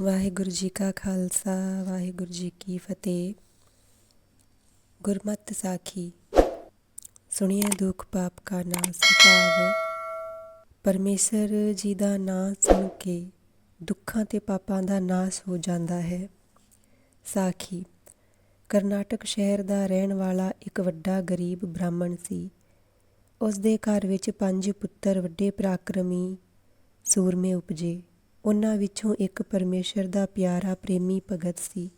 ਵਾਹਿਗੁਰੂ ਜੀ ਕਾ ਖਾਲਸਾ, ਵਾਹਿਗੁਰੂ ਜੀ ਕੀ ਫਤਿਹ। ਗੁਰਮਤਿ ਸਾਖੀ ਸੁਣੀਏ ਦੁੱਖ ਪਾਪ ਕਾ ਨਾਸ ਭਾਵ ਪਰਮੇਸ਼ਰ ਜੀ ਦਾ ਨਾਮ ਸੁਣ ਕੇ ਦੁੱਖਾਂ ਤੇ ਪਾਪਾਂ ਦਾ ਨਾਸ ਹੋ ਜਾਂਦਾ ਹੈ। ਸਾਖੀ, ਕਰਨਾਟਕ ਸ਼ਹਿਰ ਦਾ ਰਹਿਣ ਵਾਲਾ ਇੱਕ ਵੱਡਾ ਗਰੀਬ ਬ੍ਰਾਹਮਣ ਸੀ। ਉਸ ਦੇ ਘਰ ਵਿੱਚ ਪੰਜ ਪੁੱਤਰ ਵੱਡੇ ਪਰਾਕਰਮੀ ਸੂਰਮੇ ਉਪਜੇ। ਉਹਨਾਂ ਵਿੱਚੋਂ ਇੱਕ ਪਰਮੇਸ਼ਰ ਦਾ ਪਿਆਰਾ ਪ੍ਰੇਮੀ ਭਗਤ ਸੀ।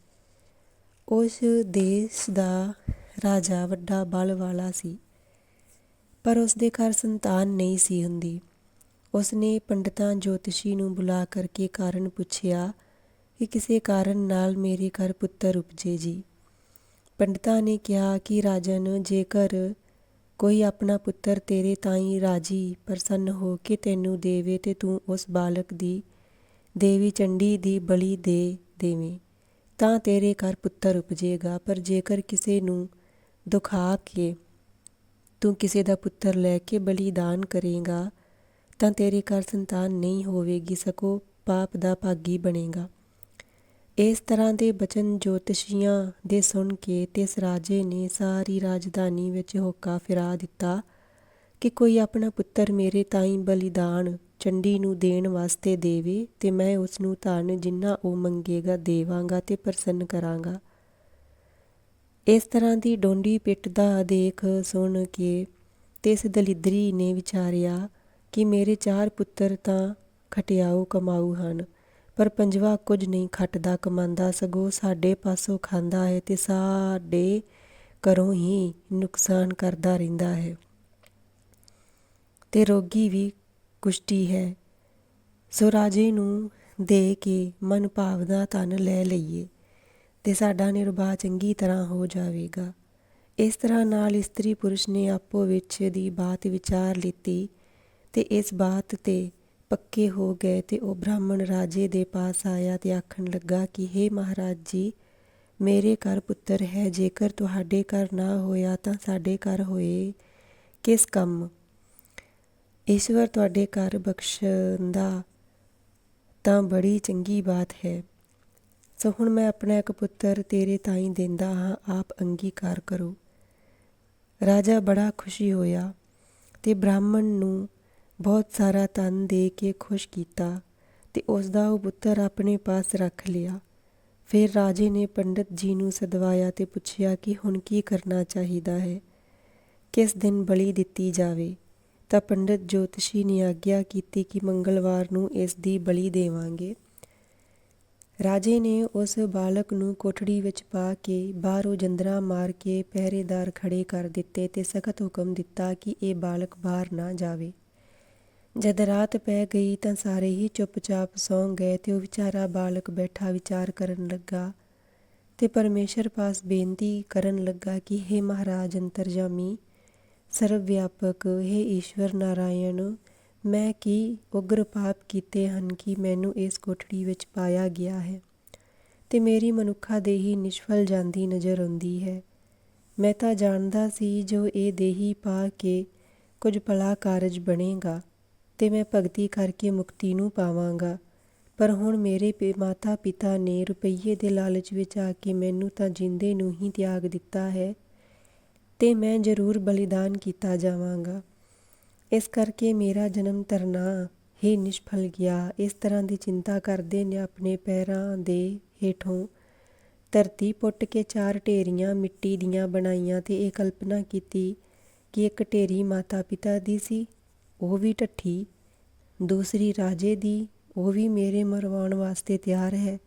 ਉਸ ਦੇਸ਼ ਦਾ ਰਾਜਾ ਵੱਡਾ ਬਲ ਵਾਲਾ ਸੀ, ਪਰ ਉਸ ਦੇ ਘਰ ਸੰਤਾਨ ਨਹੀਂ ਸੀ ਹੁੰਦੀ। ਉਸ ਨੇ ਪੰਡਤਾਂ ਜੋਤਸ਼ੀ ਨੂੰ ਬੁਲਾ ਕਰਕੇ ਕਾਰਨ ਪੁੱਛਿਆ ਕਿ ਕਿਸੇ ਕਾਰਨ ਨਾਲ ਮੇਰੇ ਘਰ ਪੁੱਤਰ ਉਪਜੇ ਜੀ। ਪੰਡਤਾਂ ਨੇ ਕਿਹਾ ਕਿ ਰਾਜਨ, ਜੇਕਰ ਕੋਈ ਆਪਣਾ ਪੁੱਤਰ ਤੇਰੇ ਤਾਈਂ ਰਾਜੀ ਪ੍ਰਸੰਨ ਹੋ ਕੇ ਤੈਨੂੰ ਦੇਵੇ ਤੇ ਤੂੰ ਉਸ ਬਾਲਕ ਦੀ ਦੇਵੀ ਚੰਡੀ ਦੀ ਬਲੀ ਦੇ ਦੇਵੇਂ। ਤਾਂ ਤੇਰੇ ਘਰ ਪੁੱਤਰ ਉਪਜੇਗਾ, ਪਰ ਜੇਕਰ ਕਿਸੇ ਨੂੰ ਦੁਖਾ ਕੇ ਤੂੰ ਕਿਸੇ ਦਾ ਪੁੱਤਰ ਲੈ ਕੇ ਬਲੀਦਾਨ ਕਰੇਗਾ, ਤਾਂ ਤੇਰੇ ਘਰ ਸੰਤਾਨ ਨਹੀਂ ਹੋਵੇਗੀ ਸਕੋ ਪਾਪ ਦਾ ਭਾਗੀ ਬਣੇਗਾ। ਇਸ ਤਰ੍ਹਾਂ ਦੇ ਬਚਨ ਜੋਤਸ਼ੀਆਂ ਦੇ ਸੁਣ ਕੇ ਤਿਸ ਰਾਜੇ ਨੇ ਸਾਰੀ ਰਾਜਧਾਨੀ ਵਿੱਚ ਹੋਕਾ ਫਿਰਾ ਦਿੱਤਾ ਕਿ ਕੋਈ ਆਪਣਾ ਪੁੱਤਰ ਮੇਰੇ ਤਾਈਂ ਬਲੀਦਾਨ ਚੰਡੀ ਨੂੰ ਦੇਣ ਵਾਸਤੇ ਦੇਵੇ ਤੇ ਮੈਂ ਉਸ ਨੂੰ ਧਨ ਜਿੰਨਾ ਉਹ ਮੰਗੇਗਾ ਦੇਵਾਂਗਾ ਤੇ ਪ੍ਰਸੰਨ ਕਰਾਂਗਾ। ਇਸ ਤਰ੍ਹਾਂ ਦੀ ਡੋਂਡੀ ਪਿੱਟ ਦਾ ਦੇਖ ਸੁਣ ਕੇ ਤੇ ਇਸ ਦਲਿਦਰੀ ਨੇ ਵਿਚਾਰਿਆ ਕਿ ਮੇਰੇ ਚਾਰ ਪੁੱਤਰ ਤਾਂ ਖਟਿਆਉ ਕਮਾਉ ਹਨ, ਪਰ ਪੰਜਵਾ ਕੁਝ ਨਹੀਂ ਖਟਦਾ ਕਮਾਂਦਾ ਸਗੋ ਸਾਡੇ ਪਾਸੋਂ ਖਾਂਦਾ ਹੈ ਤੇ ਸਾਡੇ ਘਰੋਂ ਹੀ ਨੁਕਸਾਨ ਕਰਦਾ ਰਹਿੰਦਾ ਹੈ। ਤੇ ਰੋਗੀ ਵੀ ਕੁਸ਼ਟੀ ਹੈ। ਸੋ ਰਾਜੇ ਨੂੰ ਦੇ ਕੇ ਮਨ ਭਾਵਨਾ ਧਨ ਲੈ ਲਈਏ ਤੇ ਸਾਡਾ ਨਿਰਵਾਹ ਚੰਗੀ ਤਰ੍ਹਾਂ ਹੋ ਜਾਵੇਗਾ। ਇਸ ਤਰ੍ਹਾਂ ਨਾਲ ਇਸਤਰੀ ਪੁਰਸ਼ ਨੇ ਆਪੋ ਵਿੱਚ ਦੀ ਬਾਤ ਵਿਚਾਰ ਲਈ ਤੇ ਇਸ ਬਾਤ ਤੇ ਪੱਕੇ ਹੋ ਗਏ ਤੇ ਉਹ ਬ੍ਰਾਹਮਣ ਰਾਜੇ ਦੇ ਪਾਸ ਆਇਆ ਤੇ ਆਖਣ ਲੱਗਾ ਕਿ हे ਮਹਾਰਾਜ ਜੀ, ਮੇਰੇ ਘਰ ਪੁੱਤਰ ਹੈ। ਜੇਕਰ ਤੁਹਾਡੇ ਘਰ ਨਾ ਹੋਇਆ ਤਾਂ ਸਾਡੇ ਘਰ ਹੋਏ ਕਿਸ ਕੰਮ? ਈਸ਼ਵਰ ਤੁਹਾਡੇ ਘਰ ਬਖਸ਼ਦਾ ਤਾਂ ਬੜੀ ਚੰਗੀ ਬਾਤ ਹੈ। ਸੋ ਹੁਣ ਮੈਂ ਆਪਣਾ ਇੱਕ ਪੁੱਤਰ ਤੇਰੇ ਤਾਈਂ ਦਿੰਦਾ ਹਾਂ, ਆਪ ਅੰਗੀਕਾਰ ਕਰੋ। ਰਾਜਾ ਬੜਾ ਖੁਸ਼ੀ ਹੋਇਆ ਤੇ ਬ੍ਰਾਹਮਣ ਨੂੰ ਬਹੁਤ ਸਾਰਾ ਧਨ ਦੇ ਕੇ ਖੁਸ਼ ਕੀਤਾ ਤੇ ਉਸ ਦਾ ਉਹ ਪੁੱਤਰ ਆਪਣੇ ਪਾਸ ਰੱਖ ਲਿਆ। ਫਿਰ ਰਾਜੇ ਨੇ ਪੰਡਤ ਜੀ ਨੂੰ ਸਦਵਾਇਆ ਤੇ ਪੁੱਛਿਆ ਕਿ ਹੁਣ ਕੀ ਕਰਨਾ ਚਾਹੀਦਾ ਹੈ, ਕਿਸ ਦਿਨ ਬਲੀ ਦਿੱਤੀ ਜਾਵੇ। ਤਾਂ ਪੰਡਤ ਜੋਤਸ਼ੀ ਨੇ ਆਗਿਆ ਕੀਤੀ ਕਿ ਮੰਗਲਵਾਰ ਨੂੰ ਇਸ ਦੀ ਬਲੀ ਦੇਵਾਂਗੇ। ਰਾਜੇ ਨੇ ਉਸ ਬਾਲਕ ਨੂੰ ਕੋਠੜੀ ਵਿੱਚ ਪਾ ਕੇ ਬਾਹਰੋਂ ਜੰਦਰਾ ਮਾਰ ਕੇ ਪਹਿਰੇਦਾਰ ਖੜੇ ਕਰ ਦਿੱਤੇ ਤੇ ਸਖਤ ਹੁਕਮ ਦਿੱਤਾ ਕਿ ਇਹ ਬਾਲਕ ਬਾਹਰ ਨਾ ਜਾਵੇ। ਜਦ ਰਾਤ ਪੈ ਗਈ ਤਾਂ ਸਾਰੇ ਹੀ ਚੁੱਪਚਾਪ ਸੌਂ ਗਏ ਤੇ ਉਹ ਵਿਚਾਰਾ ਬਾਲਕ ਬੈਠਾ ਵਿਚਾਰ ਕਰਨ ਲੱਗਾ ਤੇ ਪਰਮੇਸ਼ਰ ਪਾਸ ਬੇਨਤੀ ਕਰਨ ਲੱਗਾ ਕਿ हे ਮਹਾਰਾਜ ਅੰਤਰਜਾਮੀ ਸਰਵ ਵਿਆਪਕ ਹੇ ਈਸ਼ਵਰ ਨਾਰਾਇਣ, ਮੈਂ ਕੀ ਉਗਰ ਪਾਪ ਕੀਤੇ ਹਨ ਕਿ ਮੈਨੂੰ ਇਸ ਕੋਠੜੀ ਵਿੱਚ ਪਾਇਆ ਗਿਆ ਹੈ? ਤੇ ਮੇਰੀ ਮਨੁੱਖਾ ਦੇਹੀ ਨਿਸ਼ਫਲ ਜਾਂਦੀ ਨਜ਼ਰ ਆਉਂਦੀ ਹੈ। ਮੈਂ ਤਾਂ ਜਾਣਦਾ ਸੀ ਜੋ ਇਹ ਦੇਹੀ ਪਾ ਕੇ ਕੁਝ ਭਲਾ ਕਾਰਜ ਬਣੇਗਾ ਤੇ ਮੈਂ ਭਗਤੀ ਕਰਕੇ ਮੁਕਤੀ ਨੂੰ ਪਾਵਾਂਗਾ। ਪਰ ਹੁਣ ਮੇਰੇ ਮਾਤਾ ਪਿਤਾ ਨੇ ਰੁਪਈਏ ਦੇ ਲਾਲਚ ਵਿੱਚ ਆ ਕੇ ਮੈਨੂੰ ਤਾਂ ਜਿੰਦੇ ਨੂੰ ਹੀ ਤਿਆਗ ਦਿੱਤਾ ਹੈ। ਤੇ ਮੈਂ ਜ਼ਰੂਰ ਬਲੀਦਾਨ ਕੀਤਾ ਜਾਵਾਂਗਾ। ਇਸ ਕਰਕੇ ਮੇਰਾ ਜਨਮ ਤਰਨਾ ਹੀ ਨਿਸ਼ਫਲ ਗਿਆ। ਇਸ ਤਰ੍ਹਾਂ ਦੀ ਚਿੰਤਾ ਕਰਦੇ ਨੇ ਆਪਣੇ ਪੈਰਾਂ ਦੇ ਹੇਠੋਂ। ਧਰਤੀ ਪੁੱਟ ਕੇ ਚਾਰ ਢੇਰੀਆਂ ਮਿੱਟੀ ਦੀਆਂ ਬਣਾਈਆਂ ਤੇ ਇਹ ਕਲਪਨਾ ਕੀਤੀ ਕਿ ਇੱਕ ਢੇਰੀ ਮਾਤਾ ਪਿਤਾ ਦੀ ਸੀ, ਉਹ ਵੀ ਟੱਠੀ ਦੂਸਰੀ ਰਾਜੇ ਦੀ, ਉਹ ਵੀ ਮੇਰੇ ਮਰਵਾਉਣ ਵਾਸਤੇ ਤਿਆਰ ਹੈ।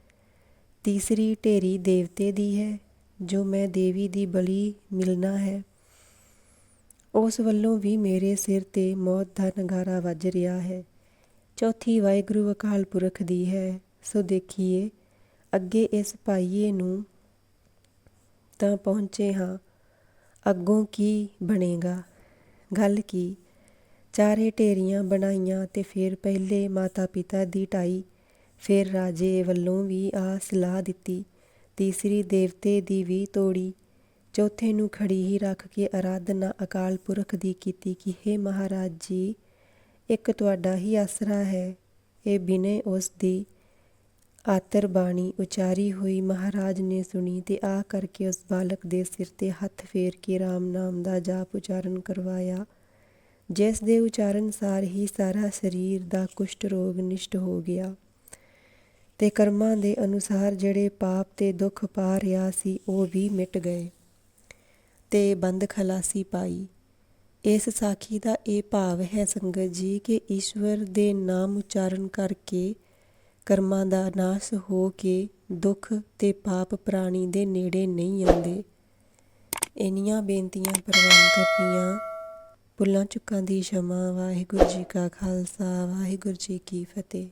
ਤੀਸਰੀ ਢੇਰੀ ਦੇਵਤੇ ਦੀ ਹੈ। ਜੋ ਮੈਂ ਦੇਵੀ ਦੀ ਬਲੀ ਮਿਲਣਾ ਹੈ। ਉਸ ਵੱਲੋਂ ਵੀ ਮੇਰੇ ਸਿਰ ਤੇ ਮੌਤ ਦਾ ਨਗਾਰਾ ਵੱਜ ਰਿਹਾ ਹੈ। ਚੌਥੀ ਵਾਹਿਗੁਰੂ ਅਕਾਲ ਪੁਰਖ ਦੀ ਹੈ। ਸੋ ਦੇਖੀਏ, ਅੱਗੇ ਇਸ ਭਾਈਏ ਨੂੰ ਤਾਂ ਪਹੁੰਚੇ ਹਾਂ। ਅੱਗੋਂ ਕੀ ਬਣੇਗਾ? ਗੱਲ ਕੀ? ਚਾਰੇ ਢੇਰੀਆਂ ਬਣਾਈਆਂ ਤੇ ਫਿਰ ਪਹਿਲੇ ਮਾਤਾ ਪਿਤਾ ਦੀ ਢਾਈ ਫਿਰ ਰਾਜੇ ਵੱਲੋਂ ਵੀ ਆ ਸਲਾਹ ਦਿੱਤੀ। ਤੀਸਰੀ ਦੇਵਤੇ ਦੀ ਵੀ ਤੋੜੀ। ਚੌਥੇ ਨੂੰ ਖੜੀ ਹੀ ਰੱਖ ਕੇ ਅਰਾਧਨਾ ਅਕਾਲ ਪੁਰਖ ਦੀ ਕੀਤੀ ਕਿ हे ਮਹਾਰਾਜ ਜੀ, ਇੱਕ ਤੁਹਾਡਾ ਹੀ ਆਸਰਾ ਹੈ ਇਹ ਬਿਨੇ ਉਸ ਦੀ ਆਤਰ ਬਾਣੀ ਉਚਾਰੀ ਹੋਈ। ਮਹਾਰਾਜ ਨੇ ਸੁਣੀ ਤੇ ਆ ਕਰਕੇ ਉਸ ਬਾਲਕ ਦੇ ਸਿਰ ਤੇ ਹੱਥ ਫੇਰ ਕੇ ਰਾਮ ਨਾਮ ਦਾ ਜਾਪ ਉਚਾਰਨ ਕਰਵਾਇਆ, ਜਿਸ ਦੇ ਉਚਾਰਨ ਸਾਰ ਹੀ ਸਾਰਾ ਸਰੀਰ ਦਾ ਕੁਸ਼ਟ ਰੋਗ ਨਿਸ਼ਟ ਹੋ ਗਿਆ। ਅਤੇ ਕਰਮਾਂ ਦੇ ਅਨੁਸਾਰ ਜਿਹੜੇ ਪਾਪ ਤੇ ਦੁੱਖ ਪਾ ਰਿਹਾ ਸੀ, ਉਹ ਵੀ ਮਿਟ ਗਏ। ਤੇ ਬੰਦ ਖਲਾਸੀ ਪਾਈ। ਇਸ ਸਾਖੀ ਦਾ ਇਹ ਭਾਵ ਹੈ ਸੰਗਤ ਜੀ ਕਿ ਈਸ਼ਵਰ ਦੇ ਨਾਮ ਉਚਾਰਨ ਕਰਕੇ ਕਰਮਾਂ ਦਾ ਨਾਸ਼ ਹੋ ਕੇ ਦੁੱਖ ਤੇ ਪਾਪ ਪ੍ਰਾਣੀ ਦੇ ਨੇੜੇ ਨਹੀਂ ਆਉਂਦੇ। ਇਨੀਆਂ ਬੇਨਤੀਆਂ ਪ੍ਰਵਾਨ ਕਰਨੀਆਂ। ਭੁੱਲਾਂ ਚੁੱਕਾਂ ਦੀ ਸ਼ਮਾ, ਵਾਹਿਗੁਰੂ ਜੀ ਕਾ ਖਾਲਸਾ, ਵਾਹਿਗੁਰੂ ਜੀ ਕੀ ਫਤਿਹ।